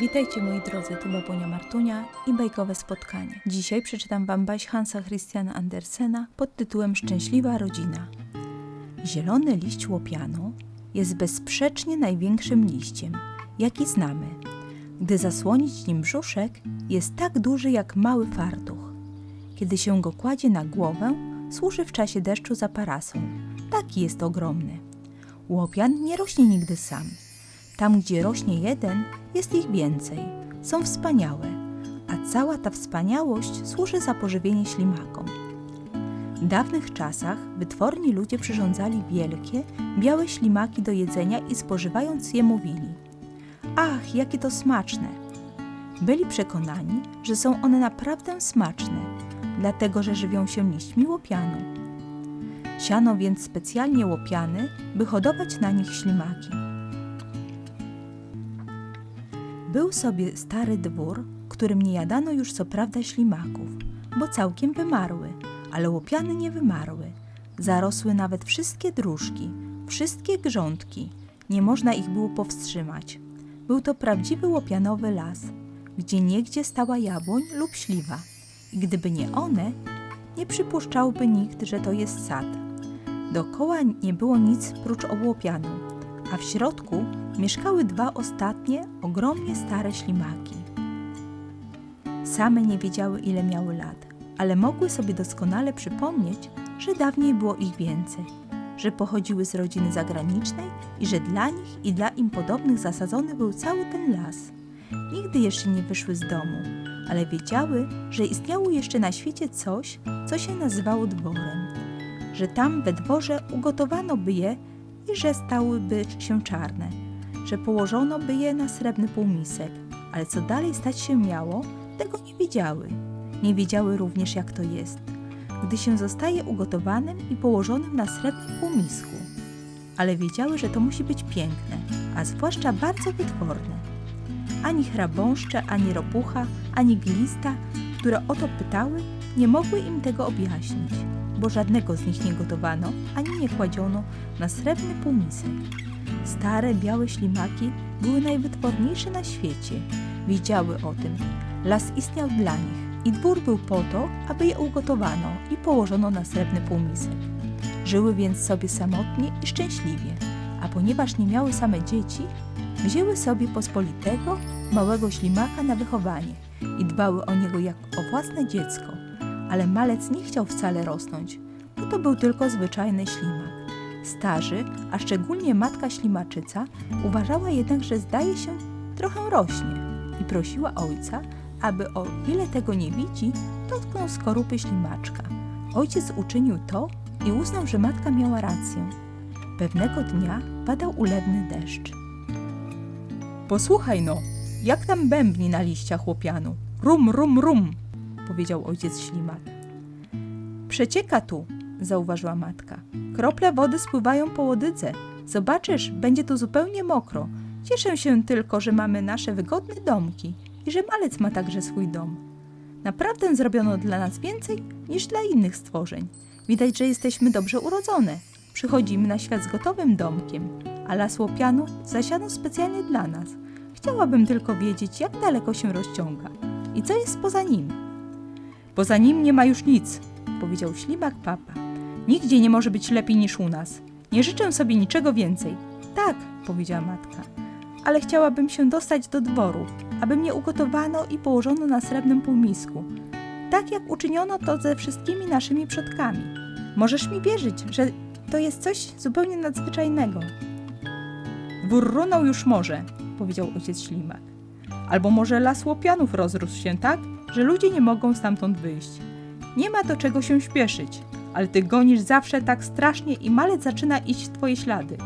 Witajcie moi drodzy, tu babunia Martunia i bajkowe spotkanie. Dzisiaj przeczytam wam baś Hansa Christiana Andersena pod tytułem Szczęśliwa rodzina. Zielony liść łopianu jest bezsprzecznie największym liściem, jaki znamy. Gdy zasłonić nim brzuszek, jest tak duży jak mały fartuch. Kiedy się go kładzie na głowę, służy w czasie deszczu za parasol. Taki jest ogromny. Łopian nie rośnie nigdy sam. Tam, gdzie rośnie jeden, jest ich więcej. Są wspaniałe, a cała ta wspaniałość służy za pożywienie ślimakom. W dawnych czasach wytworni ludzie przyrządzali wielkie, białe ślimaki do jedzenia i spożywając je mówili: Ach, jakie to smaczne! Byli przekonani, że są one naprawdę smaczne, dlatego że żywią się liśćmi łopianu. Siano więc specjalnie łopiany, by hodować na nich ślimaki. Był sobie stary dwór, którym nie jadano już co prawda ślimaków, bo całkiem wymarły, ale łopiany nie wymarły. Zarosły nawet wszystkie dróżki, wszystkie grządki. Nie można ich było powstrzymać. Był to prawdziwy łopianowy las, gdzie niegdzie stała jabłoń lub śliwa. I gdyby nie one, nie przypuszczałby nikt, że to jest sad. Dookoła nie było nic prócz obłopianu, a w środku mieszkały dwa ostatnie, ogromnie stare ślimaki. Same nie wiedziały, ile miały lat, ale mogły sobie doskonale przypomnieć, że dawniej było ich więcej, że pochodziły z rodziny zagranicznej i że dla nich i dla im podobnych zasadzony był cały ten las. Nigdy jeszcze nie wyszły z domu, ale wiedziały, że istniało jeszcze na świecie coś, co się nazywało dworem, że tam we dworze ugotowano by je i że stałyby się czarne, że położono by je na srebrny półmisek, ale co dalej stać się miało, tego nie wiedziały. Nie wiedziały również, jak to jest, gdy się zostaje ugotowanym i położonym na srebrnym półmisku. Ale wiedziały, że to musi być piękne, a zwłaszcza bardzo wytworne. Ani chrabąszcze, ani ropucha, ani glista, które o to pytały, nie mogły im tego objaśnić, bo żadnego z nich nie gotowano, ani nie kładziono na srebrny półmisek. Stare, białe ślimaki były najwytworniejsze na świecie. Wiedziały o tym. Las istniał dla nich i dwór był po to, aby je ugotowano i położono na srebrny półmisek. Żyły więc sobie samotnie i szczęśliwie, a ponieważ nie miały same dzieci, wzięły sobie pospolitego, małego ślimaka na wychowanie i dbały o niego jak o własne dziecko. Ale malec nie chciał wcale rosnąć, bo to był tylko zwyczajny ślimak. Starzy, a szczególnie matka ślimaczyca, uważała jednak, że zdaje się trochę rośnie i prosiła ojca, aby o ile tego nie widzi, dotknął skorupy ślimaczka. Ojciec uczynił to i uznał, że matka miała rację. Pewnego dnia padał ulewny deszcz. Posłuchaj no, jak tam bębni na liściach łopianu. Rum, rum, rum, powiedział ojciec ślimak. Przecieka tu, zauważyła matka. Krople wody spływają po łodydze. Zobaczysz, będzie tu zupełnie mokro. Cieszę się tylko, że mamy nasze wygodne domki i że malec ma także swój dom. Naprawdę zrobiono dla nas więcej niż dla innych stworzeń. Widać, że jesteśmy dobrze urodzone. Przychodzimy na świat z gotowym domkiem, a las łopianu zasiano specjalnie dla nas. Chciałabym tylko wiedzieć, jak daleko się rozciąga i co jest poza nim. Poza nim nie ma już nic, powiedział ślimak papa. Nigdzie nie może być lepiej niż u nas. Nie życzę sobie niczego więcej. Tak, powiedziała matka, ale chciałabym się dostać do dworu, aby mnie ugotowano i położono na srebrnym półmisku. Tak jak uczyniono to ze wszystkimi naszymi przodkami. Możesz mi wierzyć, że to jest coś zupełnie nadzwyczajnego. Dwór runął już może, powiedział ojciec ślimak. Albo może las łopianów rozrósł się tak, że ludzie nie mogą stamtąd wyjść. Nie ma do czego się śpieszyć, ale ty gonisz zawsze tak strasznie i malec zaczyna iść w twoje ślady.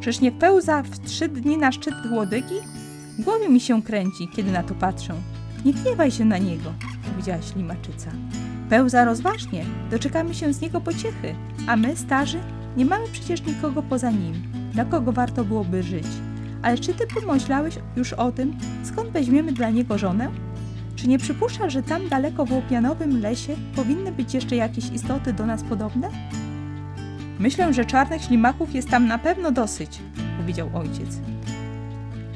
Przecież nie pełza w trzy dni na szczyt łodygi? Głowie mi się kręci, kiedy na to patrzę. Nie gniewaj się na niego, powiedziała ślimaczyca. Pełza rozważnie, doczekamy się z niego pociechy, a my, starzy, nie mamy przecież nikogo poza nim, dla kogo warto byłoby żyć. Ale czy ty pomyślałeś już o tym, skąd weźmiemy dla niego żonę? Czy nie przypuszczasz, że tam daleko w łopianowym lesie powinny być jeszcze jakieś istoty do nas podobne? Myślę, że czarnych ślimaków jest tam na pewno dosyć, powiedział ojciec.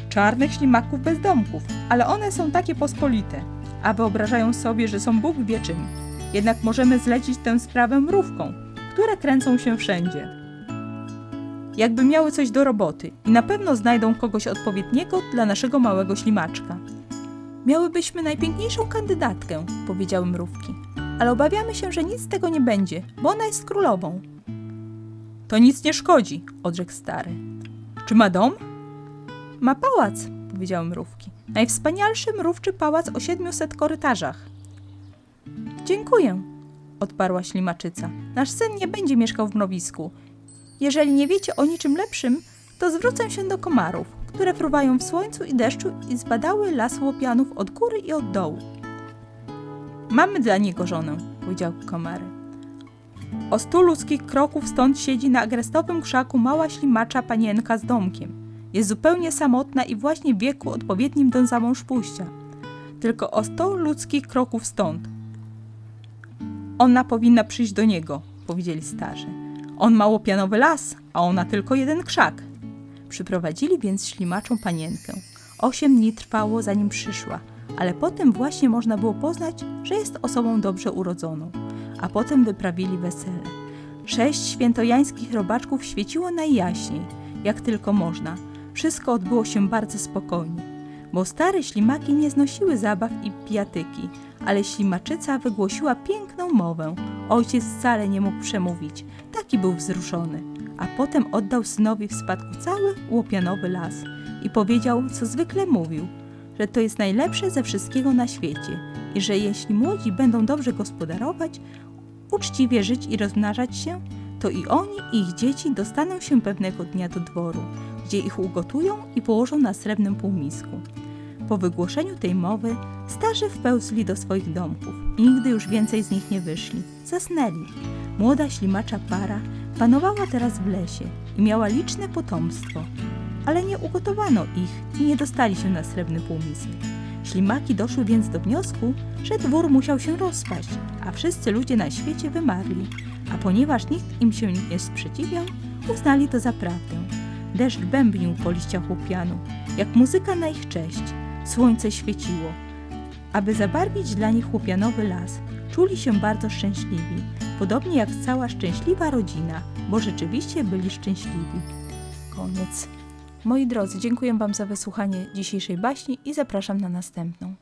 czarnych ślimaków bezdomków, ale one są takie pospolite, a wyobrażają sobie, że są Bóg wie czym. Jednak możemy zlecić tę sprawę mrówkom, które kręcą się wszędzie. Jakby miały coś do roboty i na pewno znajdą kogoś odpowiedniego dla naszego małego ślimaczka. Miałybyśmy najpiękniejszą kandydatkę, powiedziały mrówki, ale obawiamy się, że nic z tego nie będzie, bo ona jest królową. To nic nie szkodzi, odrzekł stary. Czy ma dom? Ma pałac, powiedziały mrówki. Najwspanialszy mrówczy pałac o 700 korytarzach. Dziękuję, odparła ślimaczyca. Nasz syn nie będzie mieszkał w mrowisku. Jeżeli nie wiecie o niczym lepszym, to zwrócę się do komarów, które fruwają w słońcu i deszczu i zbadały las łopianów od góry i od dołu. Mamy dla niego żonę, powiedział komary. O stu ludzkich kroków stąd siedzi na agrestowym krzaku mała ślimacza panienka z domkiem. Jest zupełnie samotna i właśnie w wieku odpowiednim do za mąż pójścia. Tylko o sto ludzkich kroków stąd. Ona powinna przyjść do niego, powiedzieli starzy. On ma łopianowy las, a ona tylko jeden krzak. Przyprowadzili więc ślimaczą panienkę. Osiem dni trwało, zanim przyszła, ale potem właśnie można było poznać, że jest osobą dobrze urodzoną. A potem wyprawili wesele. Sześć świętojańskich robaczków świeciło najjaśniej, jak tylko można. Wszystko odbyło się bardzo spokojnie, bo stare ślimaki nie znosiły zabaw i pijatyki, ale ślimaczyca wygłosiła piękną mowę. Ojciec wcale nie mógł przemówić, taki był wzruszony. A potem oddał synowi w spadku cały łopianowy las i powiedział, co zwykle mówił, że to jest najlepsze ze wszystkiego na świecie i że jeśli młodzi będą dobrze gospodarować, uczciwie żyć i rozmnażać się, to i oni i ich dzieci dostaną się pewnego dnia do dworu, gdzie ich ugotują i położą na srebrnym półmisku. Po wygłoszeniu tej mowy starzy wpełzli do swoich domków nigdy już więcej z nich nie wyszli. Zasnęli. Młoda ślimacza para panowała teraz w lesie i miała liczne potomstwo, ale nie ugotowano ich i nie dostali się na srebrny półmisek. Ślimaki doszły więc do wniosku, że dwór musiał się rozpaść, a wszyscy ludzie na świecie wymarli, a ponieważ nikt im się nie sprzeciwiał, uznali to za prawdę. Deszcz bębnił po liściach łopianu, jak muzyka na ich cześć. Słońce świeciło. Aby zabarwić dla nich łopianowy las, czuli się bardzo szczęśliwi, podobnie jak cała szczęśliwa rodzina, bo rzeczywiście byli szczęśliwi. Koniec. Moi drodzy, dziękuję Wam za wysłuchanie dzisiejszej baśni i zapraszam na następną.